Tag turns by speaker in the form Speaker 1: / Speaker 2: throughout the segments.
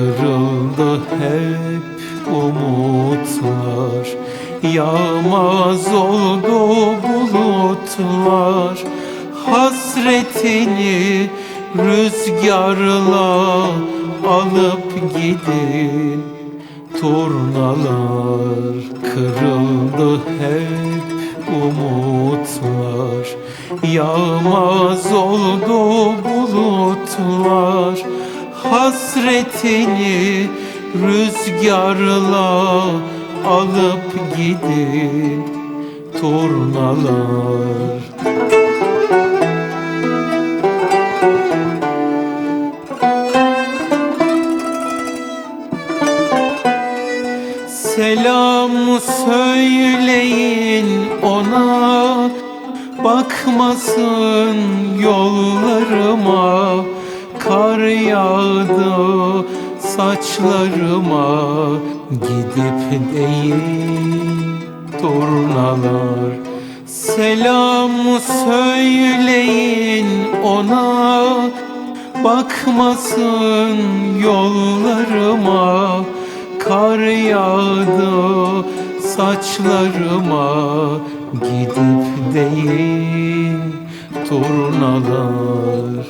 Speaker 1: Kırıldı hep umutlar Yağmaz oldu bulutlar. Hasretini rüzgarla alıp gidin. Turnalar kırıldı hep umutlar. Yağmaz oldu bulutlar. Hasretini rüzgarla alıp gidin Turnalar. Selam söyleyin ona Bakmasın yollarıma yağdı saçlarıma Gidip değil turnalar. Selam söyleyin ona Bakmasın yollarıma. Kar yağdı saçlarıma Gidip değil turnalar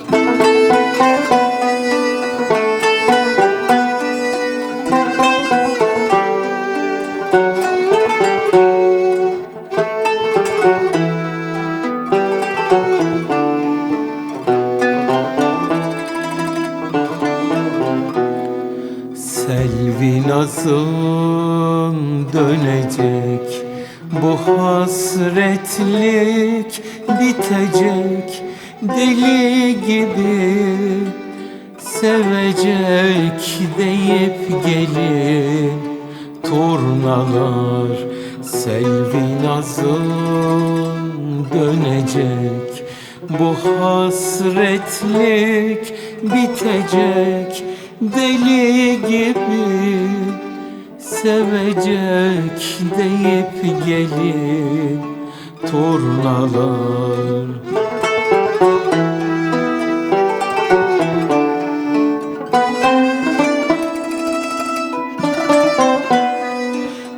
Speaker 1: Nazın dönecek Bu hasretlik bitecek Deli gibi sevecek deyip gelin Turnalar. Selvi nazın dönecek Bu hasretlik bitecek Deli gibi sevecek deyip gelin Turnalar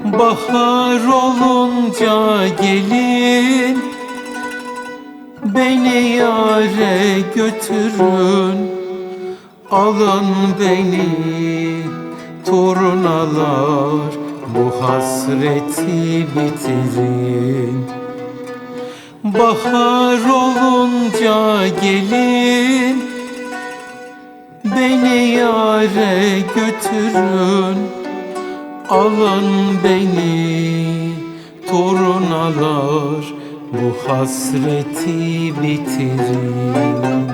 Speaker 1: Bahar olunca gelin Beni yare götürün Alın beni turnalar Bu hasreti bitirin. Bahar olunca gelin Beni yare götürün. Alın beni turnalar Bu hasreti bitirin